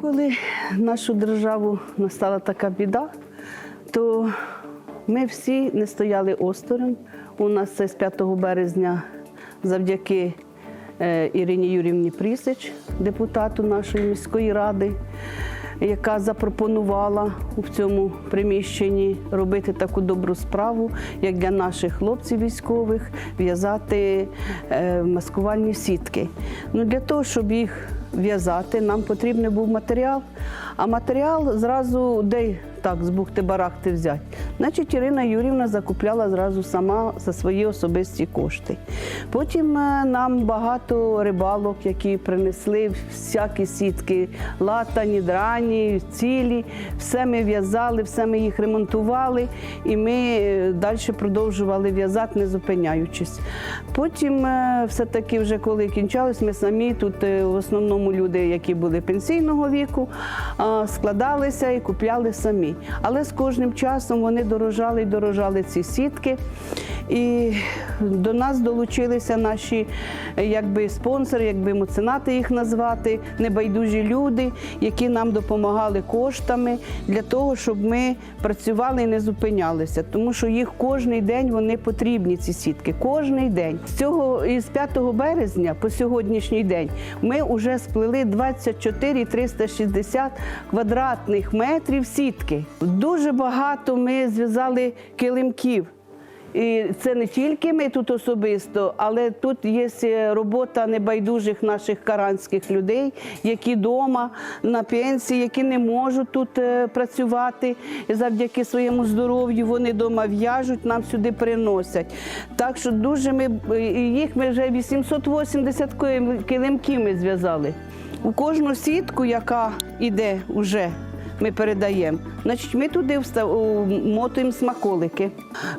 Коли нашу державу настала така біда, то ми всі не стояли осторонь. У нас це з 5 березня завдяки е, Ірині Юрівні Прісич, депутату нашої міської ради, яка запропонувала у цьому приміщенні робити таку добру справу, як для наших хлопців військових в'язати е, маскувальні сітки. Ну, для того, щоб їх в'язати, нам потрібен був матеріал. А матеріал зразу де так з бухти-барахти взяти. Значить, Ірина Юрівна закупляла зразу сама за свої особисті кошти. Потім е, нам багато рибалок, які принесли всякі сітки, латані, драні, цілі. Все ми в'язали, все ми їх ремонтували, і ми е, далі продовжували в'язати, не зупиняючись. Потім, е, все-таки, вже коли кінчалось, ми самі тут в основному люди, які були пенсійного віку, складалися і купляли самі. Але з кожним часом вони дорожали і дорожали ці сітки. І до нас долучилися наші якби спонсори, якби меценати їх назвати, небайдужі люди, які нам допомагали коштами для того, щоб ми працювали і не зупинялися. Тому що їх кожний день вони потрібні, ці сітки. Кожний день. З цього із 5 березня по сьогоднішній день ми вже сплели 24 360 квадратних метрів сітки. Дуже багато ми зв'язали килимків. І це не тільки ми тут особисто, але тут є робота небайдужих наших каранських людей, які вдома на пенсії, які не можуть тут е, працювати завдяки своєму здоров'ю. Вони вдома в'яжуть, нам сюди приносять. Так що дуже ми їх ми вже 880 килим- килимків ми зв'язали. У кожну сітку, яка йде вже ми передаємо. Значить, ми туди встав- мотуємо смаколики,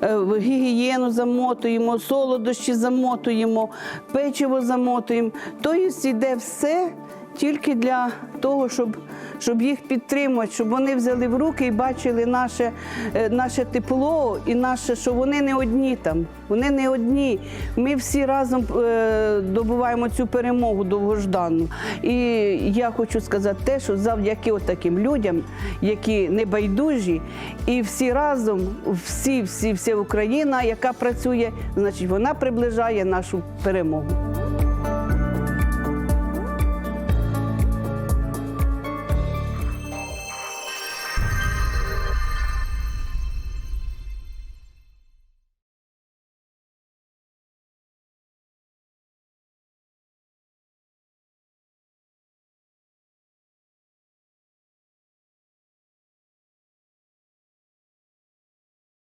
е, гігієну замотуємо, солодощі замотуємо, печиво замотуємо. Тобто йде все тільки для того, щоб, щоб їх підтримувати, щоб вони взяли в руки і бачили наше, е, наше тепло і наше, що вони не одні там. Вони не одні. Ми всі разом е, добуваємо цю перемогу довгожданну. І я хочу сказати те, що завдяки таким людям, які небайдужі, і всі разом, всі, всі, вся Україна, яка працює, значить, вона приближає нашу перемогу.